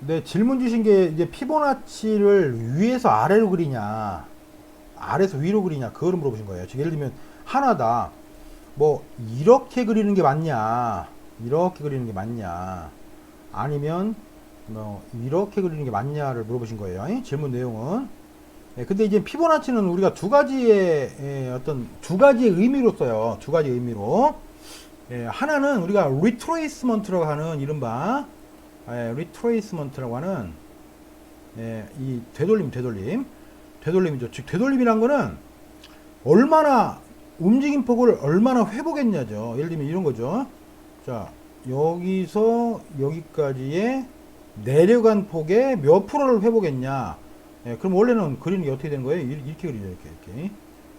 네, 질문 주신 게 이제 피보나치를 위에서 아래로 그리냐, 아래에서 위로 그리냐, 그거를 물어보신 거예요. 지금 예를 들면 하나다. 뭐 이렇게 그리는 게 맞냐, 이렇게 그리는 게 맞냐, 아니면 뭐 이렇게 그리는 게 맞냐를 물어보신 거예요. 이 질문 내용은. 예, 근데 이제 피보나치는 우리가 두 가지의 예, 어떤 두 가지의 의미로 써요. 두 가지 의미로. 예, 하나는 우리가 리트레이스먼트라고 하는 이른바 예, 리트레이스먼트라고 하는 예, 이 되돌림 되돌림 되돌림이죠. 즉 되돌림이란 거는 얼마나 움직임 폭을 얼마나 회복했냐죠. 예를 들면 이런 거죠. 자 여기서 여기까지의 내려간 폭의 몇 프로를 회복했냐. 예, 그럼 원래는 그리는 게 어떻게 되는 거예요? 이- 이렇게 그리죠. 이렇게 이렇게.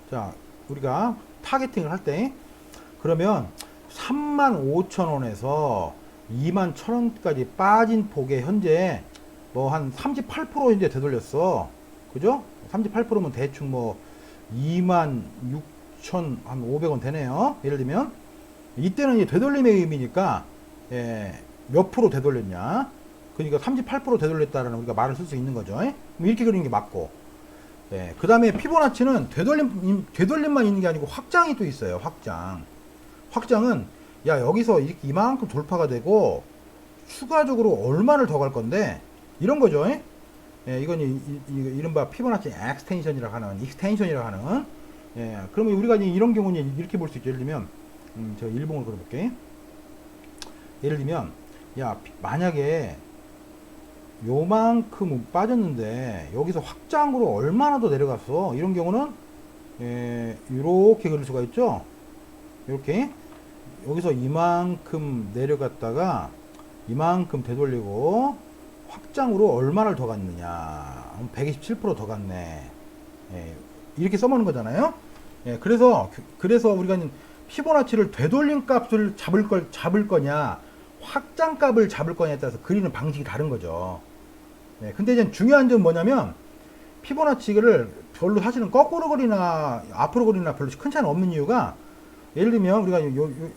자 우리가 타겟팅을 할 때 그러면 3만 5천 원에서 2만 1천 원까지 빠진 폭에 현재 뭐 한 38% 현재 되돌렸어. 그죠? 38%면 대충 뭐 2만 6천 한 500원 되네요. 예를 들면 이때는 이제 되돌림의 의미니까 예, 몇 프로 되돌렸냐? 그러니까 38% 되돌렸다라는 우리가 말을 쓸 수 있는 거죠. 예? 뭐 이렇게 그리는 게 맞고. 예, 그 다음에 피보나치는 되돌림, 되돌림만 있는 게 아니고 확장이 또 있어요. 확장. 확장은 야 여기서 이만큼 돌파가 되고 추가적으로 얼마를 더 갈 건데 이런 거죠. 예? 예, 이건 이, 이, 이, 이 른바 피보나치 엑스텐션이라고 하는 익스텐션이라고 하는 예, 그러면 우리가 이런 경우는 이렇게 볼 수 있죠. 예를 들면 음, 제가 일봉을 그려볼게. 예를 들면 야 피- 만약에 요만큼 빠졌는데 여기서 확장으로 얼마나 더 내려갔어 이런 경우는 예, 이렇게 그릴 수가 있죠 이렇게 여기서 이만큼 내려갔다가 이만큼 되돌리고 확장으로 얼마를 더 갔느냐. 127%더 갔네. 예, 이렇게 써먹는 거잖아요. 예, 그래서 그래서 우리가 피보나치를 되돌림 값을 잡을 걸 잡을 거냐 확장 값을 잡을 거냐에 따라서 그리는 방식이 다른 거죠. 네, 근데 이제 중요한 점은 뭐냐면 피보나치를 별로 사실은 거꾸로 그리나 앞으로 그리나 별로 큰 차이는 없는 이유가 예를 들면 우리가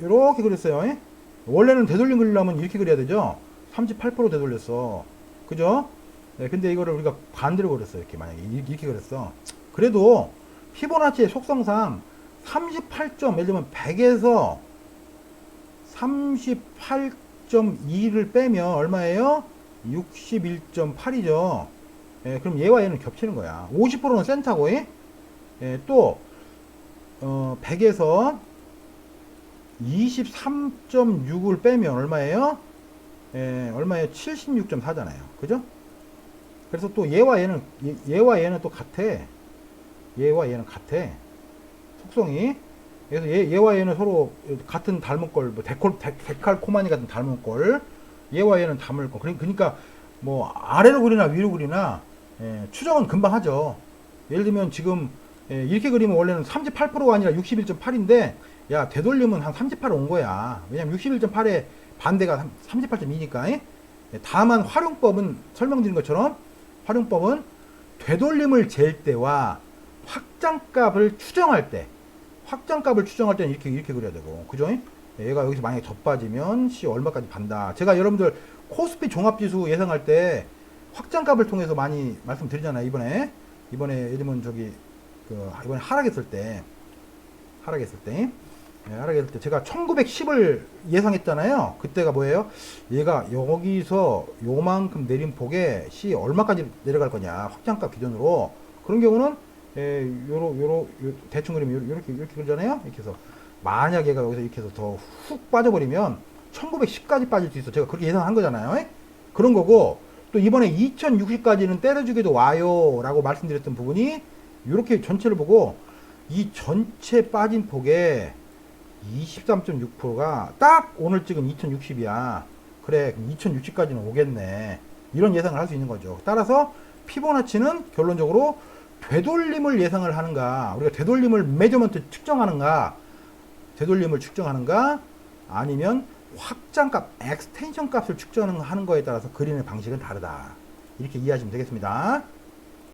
요렇게 그렸어요. 예? 원래는 되돌림 그리려면 이렇게 그려야 되죠. 38% 되돌렸어. 그죠? 네, 근데 이거를 우리가 반대로 그렸어. 이렇게 만약에 이렇게, 이렇게 그렸어. 그래도 피보나치의 속성상 38점, 예를 들면 100에서 38.2를 빼면 얼마예요? 61.8이죠. 예, 그럼 얘와 얘는 겹치는 거야. 50%는 센터고, 예? 예, 또, 어, 100에서 23.6을 빼면 얼마예요? 예, 얼마예요? 76.4잖아요. 그죠? 그래서 또 얘와 얘는, 얘, 얘와 얘는 또 같아. 얘와 얘는 같아. 속성이. 그래서 얘, 얘와 얘는 서로 같은 닮은 꼴, 뭐 데콜, 데, 데칼코마니 같은 닮은 꼴. 얘와 얘는 닮을 거. 그러- 그러니까 뭐 아래로 그리나 위로 그리나 예, 추정은 금방 하죠. 예를 들면 지금 예, 이렇게 그리면 원래는 38%가 아니라 61.8인데 야 되돌리면 한38 온 거야. 왜냐면 61.8에 반대가 38.2니까. 예? 다만 활용법은 설명드린 것처럼 활용법은 되돌림을 잴 때와 확장값을 추정할 때 확장값을 추정할 때는 이렇게 이렇게 그려야 되고 그죠? 예, 얘가 여기서 만약에 더 빠지면 C 얼마까지 반다. 제가 여러분들 코스피 종합지수 예상할 때 확장값을 통해서 많이 말씀드리잖아요. 이번에 이번에 예를 들면 저기 그 이번에 하락했을 때 하락했을 때 예, 하락했을 때 제가 1910을 예상했잖아요. 그때가 뭐예요? 얘가 여기서 요만큼 내린 폭에 C 얼마까지 내려갈 거냐 확장값 기준으로 그런 경우는 예, 요로 요로 요, 대충 요- 요렇게 이렇게 그러잖아요. 이렇게 해서 만약 얘가 여기서 이렇게 해서 더 훅 빠져버리면 1910까지 빠질 수 있어. 제가 그렇게 예상한 거잖아요. 예? 그런 거고 또 이번에 2060까지는 때려주기도 와요라고 말씀드렸던 부분이 이렇게 전체를 보고 이 전체 빠진 폭에 23.6%가 딱 오늘 찍은 2060이야. 그래, 2060까지는 오겠네. 이런 예상을 할 수 있는 거죠. 따라서 피보나치는 결론적으로 되돌림을 예상을 하는가, 우리가 되돌림을 매저먼트 측정하는가, 되돌림을 측정하는가, 아니면 확장값, 엑스텐션 값을 측정하는 거에 따라서 그리는 방식은 다르다. 이렇게 이해하시면 되겠습니다.